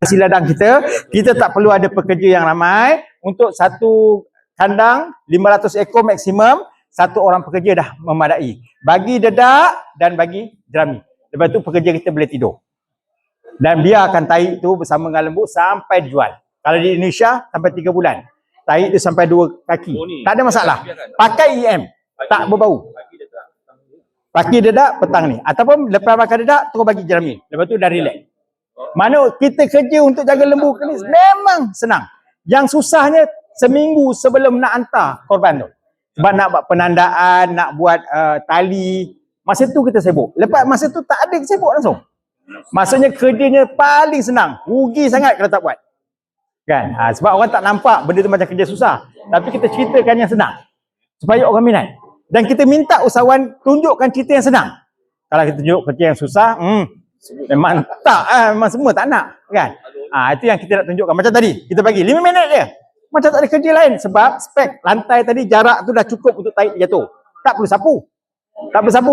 nasi ladang kita, kita tak perlu ada pekerja yang ramai untuk satu kandang 500 ekor maksimum, satu orang pekerja dah memadai. Bagi dedak dan bagi jerami. Lepas tu pekerja kita boleh tidur. Dan biarkan tahi tu bersama dengan lembu sampai dijual. Kalau di Indonesia sampai 3 bulan. Tahi tu sampai 2 kaki. Oh. Tak ada masalah. Pakai EM. Tak berbau. Dia. Pagi dedak, petang ni. Ataupun lepas makan dedak, terus bagi jerami. Lepas tu dah relax. Mana kita kerja untuk jaga lembu ni memang senang. Yang susahnya seminggu sebelum nak hantar korban tu. Sebab nak buat penandaan, nak buat uh, tali. Masa tu kita sibuk. Lepas masa tu tak ada sibuk langsung. Maksudnya kerjanya paling senang. Rugi sangat kalau tak buat. Kan? Ha, sebab orang tak nampak benda tu macam kerja susah. Tapi kita ceritakan yang senang. Supaya orang minat. Dan kita minta usahawan tunjukkan cerita yang senang. Kalau kita tunjuk kerja yang susah, hmm, memang tak, ah, memang semua tak nak. Kan? Ah itu yang kita nak tunjukkan. Macam tadi, kita bagi 5 minit je. Macam tak ada kerja lain. Sebab spek lantai tadi jarak tu dah cukup untuk dia jatuh. Tak perlu sapu. Tak perlu sapu.